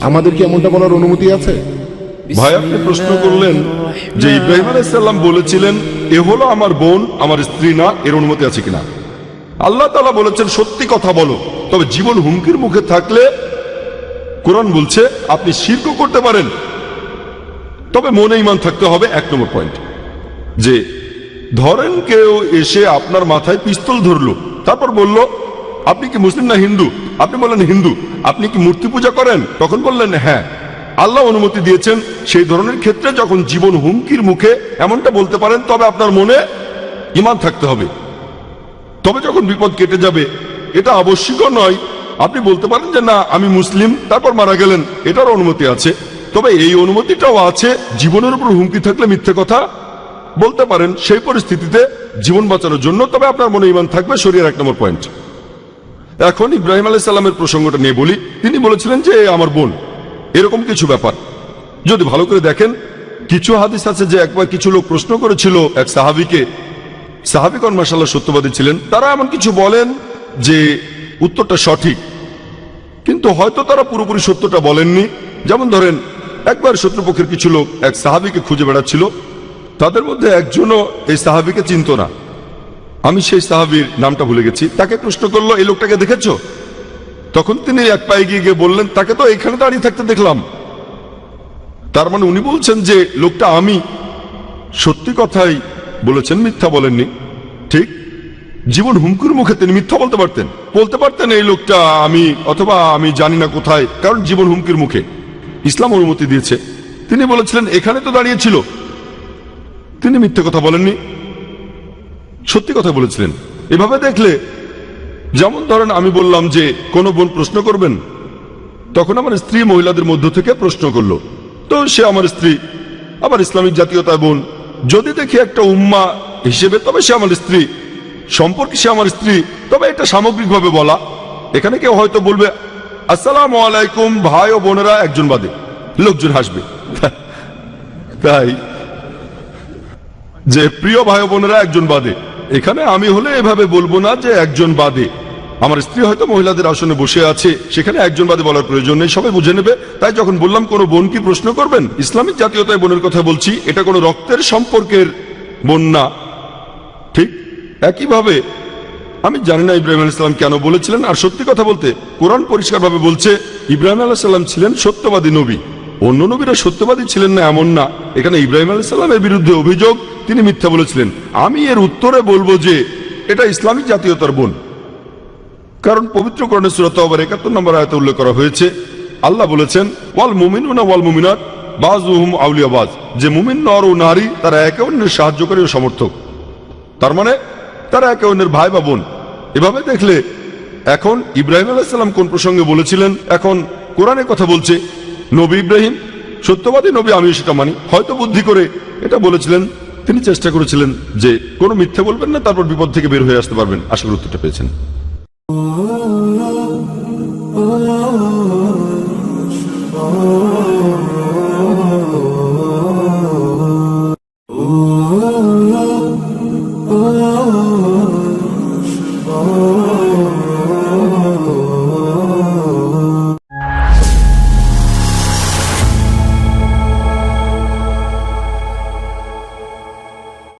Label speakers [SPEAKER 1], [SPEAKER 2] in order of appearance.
[SPEAKER 1] আমাদের কি এমনটা বলার অনুমতি আছে?
[SPEAKER 2] ভাই আপনি প্রশ্ন করলেন যে ইব্রাহিম আলাইসাল্লাম বলেছিলেন এ হলো আমার বোন আমার স্ত্রী না এর অনুমতি আছে কিনা? আল্লাহ তালা বলেছেন সত্যি কথা বলো। তবে জীবন হুমকির মুখে থাকলে কোরআন বলছে আপনি শির্ক করতে পারেন। তবে মনে ইমান থাকতে হবে এক নম্বর পয়েন্ট। যে ধরেন কেউ এসে আপনার মাথায় পিস্তল ধরলো তারপর বলল আপনি কি মুসলিম না হিন্দু? আপনি বললেন হিন্দু। আপনি কি মূর্তি পূজা করেন? তখন বললেন হ্যাঁ। আল্লাহ অনুমতি দিয়েছেন, সেই ধরনের ক্ষেত্রে যখন জীবন হুমকির মুখে এমনটা বলতে পারেন, তবে আপনার মনে ইমান থাকতে হবে। তবে যখন বিপদ কেটে যাবে, এটা আবশ্যিক নয়। আপনি বলতে পারেন যে, না, আমি মুসলিম, তারপর মারা গেলেন। এটার অনুমতি আছে। তবে এই অনুমতিটাও আছে, জীবনের উপর হুমকি থাকলে মিথ্যে কথা বলতে পারেন। সেই পরিস্থিতিতে জীবন বাঁচানোর জন্য, তবে আপনার মনে ইমান থাকবে শরীর এক নম্বর পয়েন্ট। এখন ইব্রাহিম আলাই সাল্লামের প্রসঙ্গটা নিয়ে বলি। তিনি বলেছিলেন যে, আমার বোন, এরকম কিছু ব্যাপার। যদি ভালো করে দেখেন, কিছু হাদিস আছে যে একবার কিছু লোক প্রশ্ন করেছিল এক সাহাবিকে। সাহাবিগণ মাসাল্লাহ সত্যবাদী ছিলেন। তারা এমন কিছু বলেন যে, উত্তরটা সঠিক। কিন্তু হয়তো তারা পুরোপুরি সত্যটা বলেননি। যেমন ধরেন, একবার শত্রুপক্ষের কিছু লোক এক সাহাবিকে খুঁজে বেড়াচ্ছিল। তাদের মধ্যে একজনও এই সাহাবিকে চিনত না। আমি সেই সাহাবির নামটা ভুলে গেছি। তাকে প্রশ্ন করল, এই লোকটাকে দেখেছ? তখন তিনি এক পায়ে গিয়ে গিয়ে বললেন, তাকে তো এখানে দাঁড়িয়ে থাকতে দেখলাম। তার মানে উনি বলছেন যে, লোকটা আমি। সত্যি কথাই বলেছেন, মিথ্যা বলেননি। ঠিক? জীবন হুমকুর মুখে তিনি মিথ্যা বলতে পারতেন। বলতে পারতেন, এই লোকটা আমি অথবা আমি জানি না কোথায়। কারণ জীবন হুমকির মুখে। ইসলাম অনুমতি দিয়েছে। তিনি বলেছিলেন, এখানে তো দাঁড়িয়েছিল তিনি মিথ্যে কথা বলেননি। সত্যি কথা বলেছিলেন। এভাবে দেখলে, যেমন ধরেন আমি বললাম যে, কোনো বোন প্রশ্ন করবেন, তখন আমার স্ত্রী মহিলাদের মধ্য থেকে প্রশ্ন করল। তো সে আমার স্ত্রী আবার ইসলামিক জাতীয়তা বোন, যদি দেখি একটা উম্মা হিসেবে, তবে সে আমার স্ত্রী। সম্পর্কে সে আমার স্ত্রী, তবে এটা সামগ্রিকভাবে বলা। এখানে কেউ হয়তো বলবে, আসসালাম আলাইকুম, ভাই ও বোনেরা, একজন বাদে। লোকজন হাসবে। তাই, যে প্রিয় ভাই বোনেরা একজন বাদে। এখানে আমি হলে এভাবে বলব না যে একজন বাদে। আমার স্ত্রী হয়তো মহিলাদের আসনে বসে আছে, সেখানে একজন বাদে বলার প্রয়োজন নেই, সবাই বুঝে নেবে। তাই যখন বললাম, কোনো বোন কি প্রশ্ন করবেন? ইসলামিক জাতীয়তায় বোনের কথা বলছি, এটা কোনো রক্তের সম্পর্কের বোন না। ঠিক একইভাবে, আমি জানি না ইব্রাহিম আলাইহিস সালাম কেন বলেছিলেন, আর সত্যি কথা বলতে, কোরআন পরিষ্কারভাবে বলছে, ইব্রাহিম আলাইহিস সালাম ছিলেন সত্যবাদী নবী। অন্য নবীরা সত্যবাদী ছিলেন না, এমন না। এখানে ইব্রাহিম আলাইহিস সালামের বিরুদ্ধে অভিযোগ তিনি মিথ্যা বলেছিলেন। আমি এর উত্তরে বলব যে, এটা ইসলামিক জাতীয়তার বোন। কারণ পবিত্র করণের সুরত আবার একাত্তর নম্বর আয়তে উল্লেখ করা হয়েছে, আল্লাহ বলেছেন, ওয়াল মুমিনুনা ওয়াল মুমিনাত বাজুহুম আউলিয়াবাজ যে মুমিন নর ও নারী, তারা একে অন্যের সাহায্যকারী ও সমর্থক। তার মানে তারা একে অন্যের ভাই বা বোন। এভাবে দেখলে, এখন ইব্রাহিম আলাইসাল্লাম কোন প্রসঙ্গে বলেছিলেন? এখন কোরআনে কথা বলছে, নবী ইব্রাহিম, সত্যবাদী নবী আমি সেটা মানি। হয়তো বুদ্ধি করে এটা বলেছিলেন তিনি চেষ্টা করেছিলেন যে কোনো মিথ্যে বলবেন না তারপর বিপদ থেকে বের হয়ে আসতে পারবেন আশা করি উত্তরটা পেয়েছেন